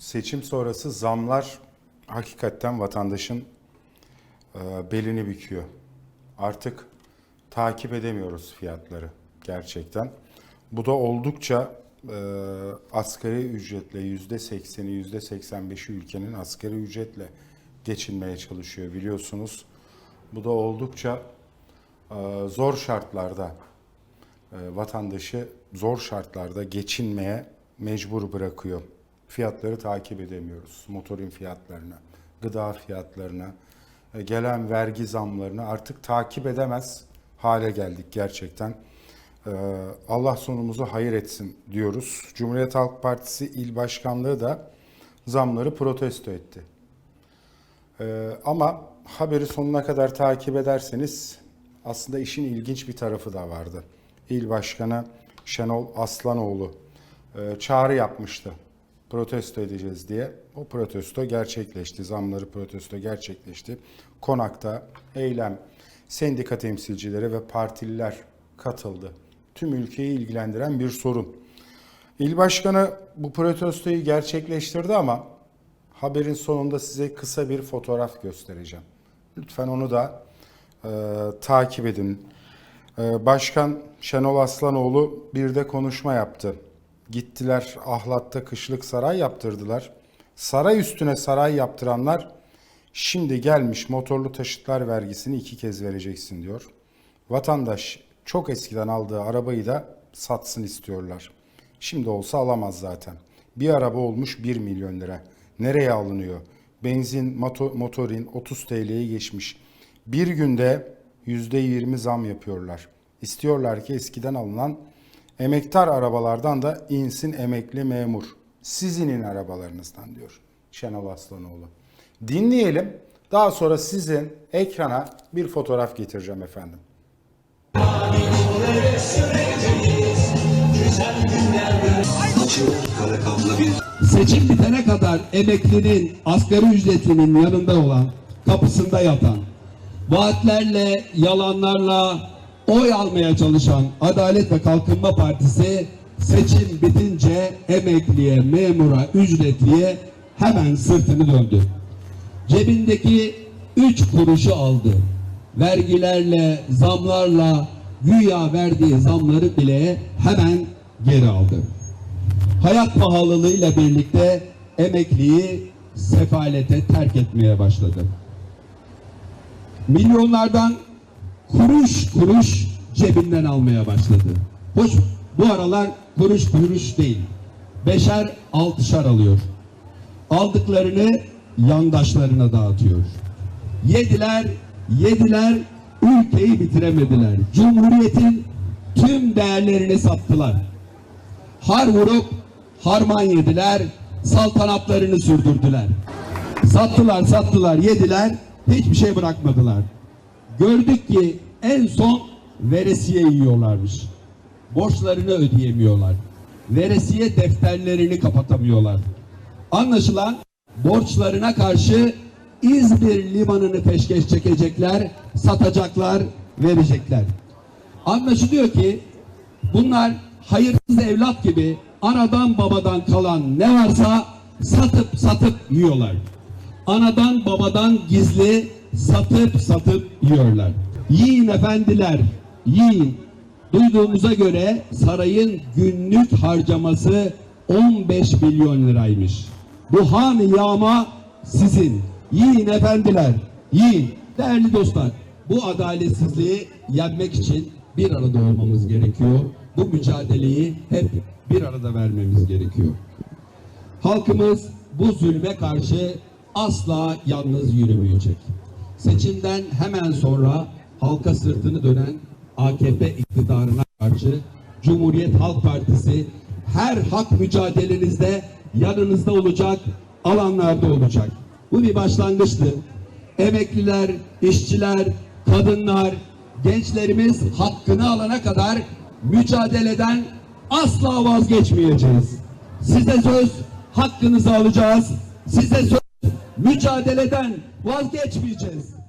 seçim sonrası zamlar hakikaten vatandaşın e, belini büküyor. Artık takip edemiyoruz fiyatları gerçekten. Bu da oldukça e, asgari ücretle yüzde sekseni, yüzde seksen beşi ülkenin asgari ücretle geçinmeye çalışıyor biliyorsunuz. Bu da oldukça e, zor şartlarda e, vatandaşı zor şartlarda geçinmeye mecbur bırakıyor. Fiyatları takip edemiyoruz. Motorin fiyatlarını, gıda fiyatlarını, e, gelen vergi zamlarını artık takip edemez hale geldik gerçekten. E, Allah sonumuzu hayır etsin diyoruz. Cumhuriyet Halk Partisi İl Başkanlığı da zamları protesto etti. Ee, ama haberi sonuna kadar takip ederseniz aslında işin ilginç bir tarafı da vardı. İl Başkanı Şenol Aslanoğlu e, çağrı yapmıştı. Protesto edeceğiz diye. O protesto gerçekleşti. Zamları protesto gerçekleşti. Konakta eylem, sendika temsilcileri ve partililer katıldı. Tüm ülkeyi ilgilendiren bir sorun. İl Başkanı bu protestoyu gerçekleştirdi ama haberin sonunda size kısa bir fotoğraf göstereceğim. Lütfen onu da e, takip edin. E, Başkan Şenol Aslanoğlu bir de konuşma yaptı. Gittiler Ahlat'ta kışlık saray yaptırdılar. Saray üstüne saray yaptıranlar şimdi gelmiş motorlu taşıtlar vergisini iki kez vereceksin diyor. Vatandaş çok eskiden aldığı arabayı da satsın istiyorlar. Şimdi olsa alamaz zaten. Bir araba olmuş 1 milyon lira. Nereye alınıyor? Benzin, moto- motorin 30 TL'yi geçmiş. Bir günde %20 zam yapıyorlar. İstiyorlar ki eskiden alınan emektar arabalardan da insin emekli memur. Siz inin arabalarınızdan diyor Şenol Aslanoğlu. Dinleyelim. Daha sonra sizin ekrana bir fotoğraf getireceğim efendim. Seçim bitene kadar emeklinin asgari ücretinin yanında olan, kapısında yatan, vaatlerle, yalanlarla oy almaya çalışan Adalet ve Kalkınma Partisi seçim bitince emekliye, memura, ücretliye hemen sırtını döndü. Cebindeki üç kuruşu aldı. Vergilerle, zamlarla güya verdiği zamları bile hemen geri aldı. Hayat pahalılığıyla birlikte emekliyi sefalete terk etmeye başladı. Milyonlardan kuruş kuruş cebinden almaya başladı. Hoş bu aralar kuruş kuruş değil. Beşer altışar alıyor. Aldıklarını yandaşlarına dağıtıyor. Yediler, yediler, ülkeyi bitiremediler. Cumhuriyetin tüm değerlerini sattılar. Har vurup harman yediler, saltanatlarını sürdürdüler. Sattılar, sattılar, yediler, hiçbir şey bırakmadılar. Gördük ki en son veresiye yiyorlarmış. Borçlarını ödeyemiyorlar. Veresiye defterlerini kapatamıyorlar. Anlaşılan borçlarına karşı İzmir limanını peşkeş çekecekler, satacaklar, verecekler. Anlaşılıyor ki bunlar hayırsız evlat gibi anadan babadan kalan ne varsa satıp satıp yiyorlar. Anadan babadan gizli satıp satıp yiyorlar. Yiyin efendiler, yiyin. Duyduğumuza göre sarayın günlük harcaması 15 milyon liraymış. Bu han yağma sizin. Yiyin efendiler, yiyin. Değerli dostlar, bu adaletsizliği yenmek için bir arada olmamız gerekiyor. Bu mücadeleyi hep bir arada vermemiz gerekiyor. Halkımız bu zulme karşı asla yalnız yürümeyecek. Seçimden hemen sonra halka sırtını dönen AKP iktidarına karşı Cumhuriyet Halk Partisi her hak mücadelenizde yanınızda olacak, alanlarda olacak. Bu bir başlangıçtı. Emekliler, işçiler, kadınlar, gençlerimiz hakkını alana kadar mücadeleden asla vazgeçmeyeceğiz. Size söz hakkınızı alacağız. Size söz mücadeleden vazgeçmeyeceğiz.